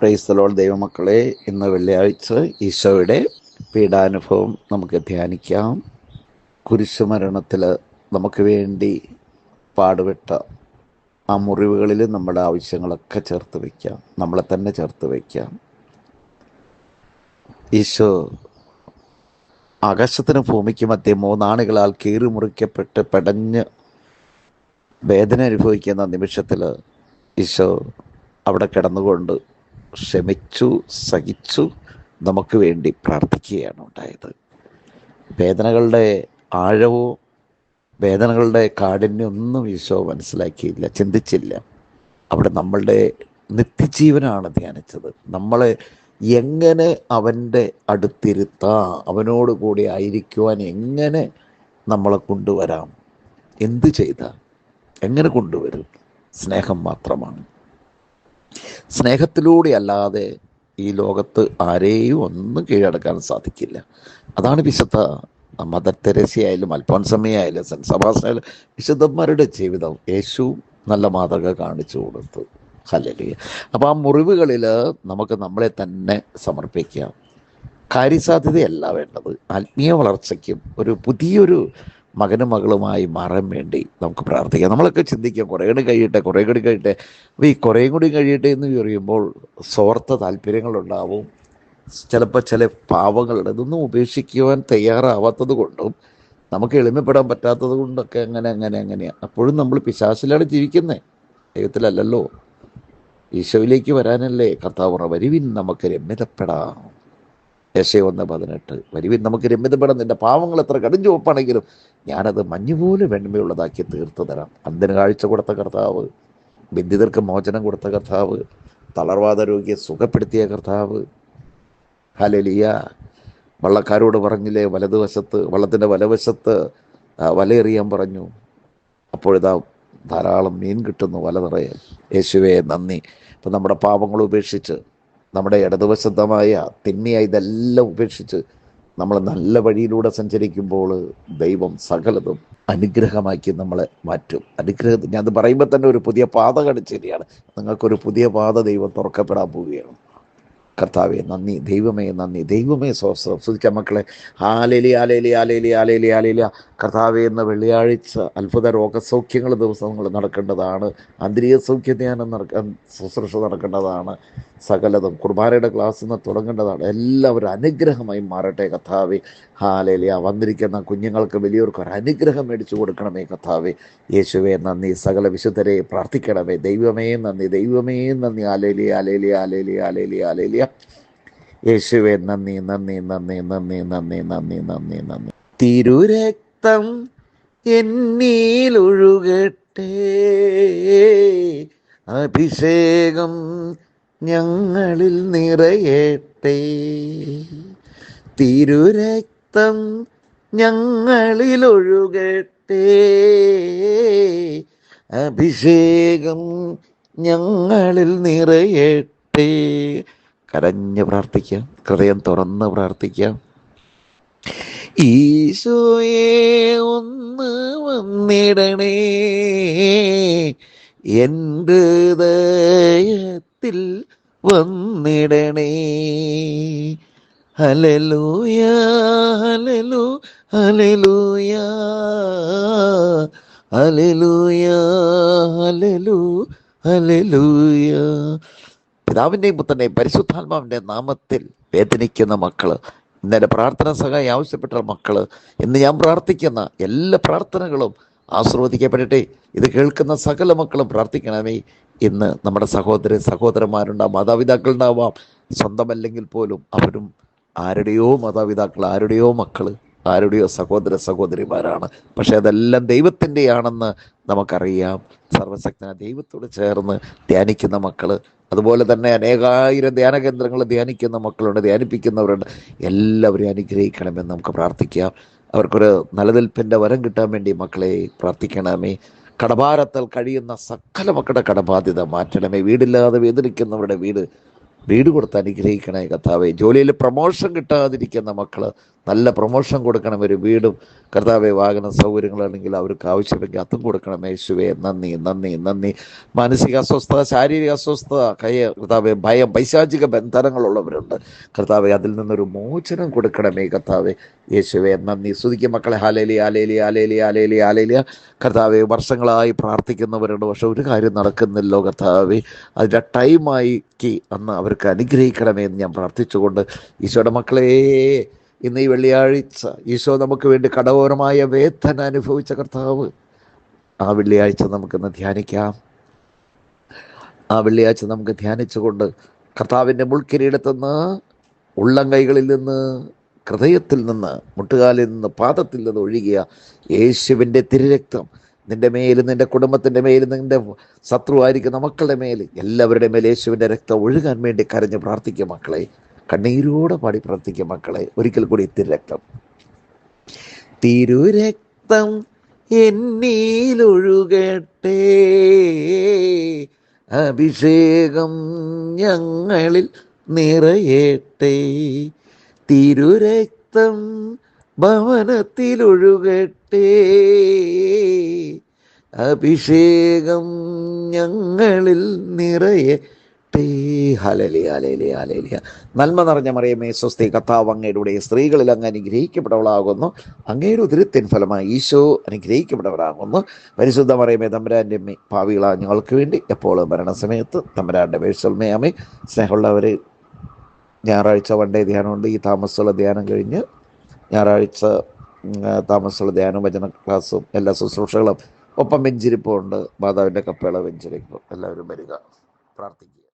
പ്രൈസ്തലോൾ ദൈവമക്കളെ. ഇന്ന് വെള്ളിയാഴ്ച ഈശോയുടെ പീഡാനുഭവം നമുക്ക് ധ്യാനിക്കാം. കുരിശുമരണത്തിൽ നമുക്ക് വേണ്ടി പാടുപെട്ട ആ മുറിവുകളിൽ നമ്മുടെ ആവശ്യങ്ങളൊക്കെ ചേർത്ത് വയ്ക്കാം. നമ്മളെ തന്നെ ചേർത്ത് വയ്ക്കാം. ഈശോ ആകാശത്തിന് ഭൂമിക്കും മധ്യ മൂന്നാണികളാൽ കീറി മുറിക്കപ്പെട്ട് പെടഞ്ഞ് വേദന അനുഭവിക്കുന്ന നിമിഷത്തിൽ ഈശോ അവിടെ കിടന്നുകൊണ്ട് ക്ഷമിച്ചു സഹിച്ചു നമുക്ക് വേണ്ടി പ്രാർത്ഥിക്കുകയാണ് ഉണ്ടായത്. വേദനകളുടെ ആഴവോ വേദനകളുടെ കാഠിന്യം ഒന്നും ഈശോ മനസ്സിലാക്കിയില്ല ചിന്തിച്ചില്ല. അവിടെ നമ്മളുടെ നിത്യജീവനാണ് ധ്യാനിച്ചത്. നമ്മളെ എങ്ങനെ അവന്റെ അടുത്തിരുത്താം അവനോട് കൂടി ആയിരിക്കുവാൻ എങ്ങനെ നമ്മളെ കൊണ്ടുവരാം? എന്ത് ചെയ്താൽ എങ്ങനെ കൊണ്ടുവരും? സ്നേഹം മാത്രമാണ്. സ്നേഹത്തിലൂടെ അല്ലാതെ ഈ ലോകത്ത് ആരെയും ഒന്നും കീഴടക്കാൻ സാധിക്കില്ല. അതാണ് വിശുദ്ധ മദർ തെരേസയായാലും അൽഫോൺസമ്മയായാലും സെൻ സബാസിനായാലും വിശുദ്ധന്മാരുടെ ജീവിതം യേശു നല്ല മാതൃക കാണിച്ചു കൊടുത്തു. ഹലലിയ അപ്പോൾ ആ മുറിവുകളിൽ നമുക്ക് നമ്മളെ തന്നെ സമർപ്പിക്കാം. കാര്യസാധ്യതയല്ല വേണ്ടത്. ആത്മീയ വളർച്ചയ്ക്കും ഒരു പുതിയൊരു മകനും മകളുമായി മാറാൻ വേണ്ടി നമുക്ക് പ്രാർത്ഥിക്കാം. നമ്മളൊക്കെ ചിന്തിക്കാം കുറേ കൂടി കഴിയട്ടെ കുറേ കൂടി കഴിയട്ടെ. അപ്പോൾ ഈ കുറേയും കൂടി കഴിയട്ടെ എന്ന് പറയുമ്പോൾ സ്വാർത്ഥ താല്പര്യങ്ങളുണ്ടാവും. ചിലപ്പോൾ ചില പാവങ്ങളുടെ ഇതൊന്നും ഉപേക്ഷിക്കുവാൻ തയ്യാറാവാത്തത് കൊണ്ടും നമുക്ക് എളിമപ്പെടാൻ പറ്റാത്തത് കൊണ്ടൊക്കെ അങ്ങനെ അങ്ങനെ അങ്ങനെയാണ് അപ്പോഴും നമ്മൾ പിശാസിലാണ് ജീവിക്കുന്നത് ദൈവത്തിലല്ലല്ലോ. ഈശോയിലേക്ക് വരാനല്ലേ കർത്താവ് വരുവിൻ നമുക്ക് രമ്യതപ്പെടാം. യശയ ഒന്ന് പതിനെട്ട്. വരുവിൻ നമുക്ക് രമ്യതപ്പെടാം നിന്റെ പാവങ്ങൾ എത്ര കടും ചുവപ്പാണെങ്കിലും ഞാനത് മഞ്ഞുപോലെ വെണ്മയുള്ളതാക്കി തീർത്തു തരാം അന്തിന് കാഴ്ച കൊടുത്ത കർത്താവ് ബന്ധിതർക്ക് മോചനം കൊടുത്ത കർത്താവ് തളർവാദ രോഗിയെ സുഖപ്പെടുത്തിയ കർത്താവ്. ഹലലിയ വള്ളക്കാരോട് പറഞ്ഞില്ലേ വലതുവശത്ത് വള്ളത്തിന്റെ വലവശത്ത് വലയെറിയാൻ പറഞ്ഞു. അപ്പോഴിതാ ധാരാളം മീൻ കിട്ടുന്നു വല നിറയെ. യേശുവെ നന്ദി. ഇപ്പം നമ്മുടെ പാപങ്ങൾ ഉപേക്ഷിച്ച് നമ്മുടെ ഇടതുവശത്തമായ തിന്മയായ ഇതെല്ലാം ഉപേക്ഷിച്ച് നമ്മൾ നല്ല വഴിയിലൂടെ സഞ്ചരിക്കുമ്പോൾ ദൈവം സകലതും അനുഗ്രഹമാക്കി നമ്മളെ മാറ്റും. അനുഗ്രഹത്തിന് അത് പറയുമ്പോൾ തന്നെ ഒരു പുതിയ പാത കടിച്ചേരിയാണ്. നിങ്ങൾക്കൊരു പുതിയ പാത ദൈവം തുറക്കപ്പെടാൻ പോവുകയാണ്. കർത്താവെ നന്ദി. ദൈവമേ നന്ദി. ദൈവമേ സ്വസ്ഥം ശ്രദ്ധിച്ച മക്കളെ. ആലേലി ആലേലി ആലേലി ആലേലി ആലേലിയ കർത്താവെ എന്ന വെള്ളിയാഴ്ച അത്ഭുത രോഗസൗഖ്യങ്ങൾ ദിവസങ്ങൾ നടക്കേണ്ടതാണ്. അന്തരീയ സൗഖ്യധ്യാനം നടക്കാൻ നടക്ക ശുശ്രൂഷ നടക്കേണ്ടതാണ്. സകലതും കുർബാനയുടെ ക്ലാസ് നിന്ന് തുടങ്ങേണ്ടതാണ്. എല്ലാവരും അനുഗ്രഹമായി മാറട്ടെ കഥാവെ ഹാലേലിയ. വന്നിരിക്കുന്ന കുഞ്ഞുങ്ങൾക്ക് വലിയവർക്ക് ഒരു അനുഗ്രഹം മേടിച്ചു കൊടുക്കണമേ കഥാവെ യേശുവേ നന്ദി. സകല വിശുദ്ധരെ പ്രാർത്ഥിക്കണമേ. ദൈവമേ നന്ദി. ദൈവമേ നന്ദി. ആലേലി ആലേലി ആലേലി ആലേലി ആലേലിയ യേശുവെ നന്ദി നന്ദി നന്ദി നന്ദി നന്ദി നന്ദി നന്ദി നന്ദി. തിരുരക്തം എന്നീലൊഴുകട്ടെ. അഭിഷേകം ഞങ്ങളിൽ നിറയട്ടെ. തിരുരക്തം ഞങ്ങളിൽ ഒഴുകട്ടെ അഭിഷേകം ഞങ്ങളിൽ നിറയട്ടെ. കരഞ്ഞ് പ്രാർത്ഥിക്കാം. ഹൃദയം തുറന്ന് പ്രാർത്ഥിക്കാം. ഈശോയെ ഒന്ന് വന്നിടണേ. എന്റെ ഹൃദയത്തിൽ വന്നിടണേ. ഹലലൂയ ഹലലു ഹലലൂയ ഹലലൂയ ഹലലു ഹലലൂയ പിതാവിന്റെയും പുത്രന്റെയും പരിശുദ്ധാത്മാവിന്റെ നാമത്തിൽ വേദനിക്കുന്ന മക്കൾ ഇന്നലെ പ്രാർത്ഥന സഹായം ആവശ്യപ്പെട്ട മക്കൾ ഇന്ന് ഞാൻ പ്രാർത്ഥിക്കുന്ന എല്ലാ പ്രാർത്ഥനകളും ആസ്വദിക്കപ്പെടട്ടെ ഇത് കേൾക്കുന്ന സകല മക്കളും പ്രാർത്ഥിക്കണമേ. ഇന്ന് നമ്മുടെ സഹോദര സഹോദരന്മാരുണ്ടാവും മാതാപിതാക്കളുണ്ടാവാം. സ്വന്തമല്ലെങ്കിൽ പോലും അവരും ആരുടെയോ മാതാപിതാക്കൾ ആരുടെയോ മക്കൾ ആരുടെയോ സഹോദര സഹോദരിമാരാണ്. പക്ഷെ അതെല്ലാം ദൈവത്തിന്റെയാണെന്ന് നമുക്കറിയാം. സർവശക്തന ദൈവത്തോട് ചേർന്ന് ധ്യാനിക്കുന്ന മക്കൾ അതുപോലെ തന്നെ അനേകായിരം ധ്യാന കേന്ദ്രങ്ങൾ ധ്യാനിക്കുന്ന മക്കളുണ്ട് ധ്യാനിപ്പിക്കുന്നവരുണ്ട്. എല്ലാവരെയും അനുഗ്രഹിക്കണമെന്ന് നമുക്ക് പ്രാർത്ഥിക്കാം. അവർക്കൊരു നിലനിൽപ്പിന്റെ വരം കിട്ടാൻ വേണ്ടി മക്കളെ പ്രാർത്ഥിക്കണമേ. കടഭാരത്താൽ കഴിയുന്ന സകല മക്കളുടെ കടബാധ്യത മാറ്റണമേ. വീടില്ലാതെ വേദനിക്കുന്നവരുടെ വീട് വീട് കൊടുത്ത് അനുഗ്രഹിക്കണേ കഥാവേ ജോലിയിൽ പ്രമോഷൻ കിട്ടാതിരിക്കുന്ന മക്കൾ നല്ല പ്രൊമോഷൻ കൊടുക്കണം. ഒരു വീടും കർത്താവെ വാഹന സൗകര്യങ്ങളാണെങ്കിൽ അവർക്ക് ആവശ്യമെങ്കിൽ അതും കൊടുക്കണം. യേശുവെ നന്ദി നന്ദി നന്ദി. മാനസിക അസ്വസ്ഥത ശാരീരിക അസ്വസ്ഥത കയ്യ കർത്താവെ ഭയം പൈശാചിക ബന്ധനങ്ങളുള്ളവരുണ്ട് കർത്താവെ അതിൽ നിന്നൊരു മോചനം കൊടുക്കണമേ കർത്താവെ. യേശുവെ നന്ദി. സ്തുതിക്കും മക്കളെ. ഹാലേലി ആലേലി ആലേലി ആലേലി ആലേലിയ കർത്താവെ വർഷങ്ങളായി പ്രാർത്ഥിക്കുന്നവരുണ്ട്. പക്ഷെ ഒരു കാര്യം നടക്കുന്നില്ലോ കർത്താവെ. അതിന്റെ ടൈമായിക്ക് അന്ന് അവർക്ക് അനുഗ്രഹിക്കണമേ എന്ന് ഞാൻ പ്രാർത്ഥിച്ചുകൊണ്ട് ഈശോയുടെ മക്കളെ ഇന്ന് ഈ വെള്ളിയാഴ്ച ഈശോ നമുക്ക് വേണ്ടി കടകോരമായ വേദന അനുഭവിച്ച കർത്താവ്. ആ വെള്ളിയാഴ്ച നമുക്കിന്ന് ധ്യാനിക്കാം. ആ വെള്ളിയാഴ്ച നമുക്ക് ധ്യാനിച്ചുകൊണ്ട് കർത്താവിന്റെ മുൾക്കിരീടത്തുനിന്ന് ഉള്ളം കൈകളിൽ നിന്ന് ഹൃദയത്തിൽ നിന്ന് മുട്ടുകാലിൽ നിന്ന് പാദത്തിൽ നിന്ന് ഒഴുകിയ യേശുവിന്റെ തിരുരക്തം നിന്റെ മേലും നിന്റെ കുടുംബത്തിന്റെ മേലും നിന്റെ ശത്രുവായിരിക്കുന്ന മക്കളുടെ മേൽ എല്ലാവരുടെ മേൽ യേശുവിന്റെ രക്തം ഒഴുകാൻ വേണ്ടി കരഞ്ഞ് പ്രാർത്ഥിക്കുക മക്കളെ. കണ്ണീരോടെ പാടി പ്രാർത്ഥിക്കും മക്കളെ. ഒരിക്കൽ കൂടി തിരുരക്തം തിരുരക്തം എന്നീലൊഴുകട്ടെ. അഭിഷേകം ഞങ്ങളിൽ നിറയട്ടെ. തിരുരക്തം ഭവനത്തിലൊഴുകട്ടെ. അഭിഷേകം ഞങ്ങളിൽ നിറയട്ടെ. നന്മ നിറഞ്ഞ മറിയമേ സ്വസ്തി കർത്താവ് അങ്ങയുടെ സ്ത്രീകളിൽ അങ്ങ് അനുഗ്രഹിക്കപ്പെട്ടവളാകുന്നു. അങ്ങയുടെ ഉദരത്തിൻ ഫലമായി ഈശോ അനുഗ്രഹിക്കപ്പെട്ടവരാകുന്നു. പരിശുദ്ധ മറിയമേ തമ്പുരാന്റെ അമ്മ ഭാവികളാ ഞങ്ങൾക്ക് വേണ്ടി എപ്പോഴും മരണസമയത്ത് വേഴ്സൽമേ അമ്മേ. സ്നേഹമുള്ളവർ ഞായറാഴ്ച വണ്ടേ ധ്യാനമുണ്ട്. ഈ താമസമുള്ള ധ്യാനം കഴിഞ്ഞ് ഞായറാഴ്ച താമസമുള്ള ധ്യാനവും വചന ക്ലാസ്സും എല്ലാ ശുശ്രൂഷകളും ഒപ്പം വെഞ്ചിരിപ്പുണ്ട്. മാതാവിന്റെ കപ്പേള വെഞ്ചിരിപ്പ്. എല്ലാവരും വരിക. പ്രാർത്ഥിക്കുക.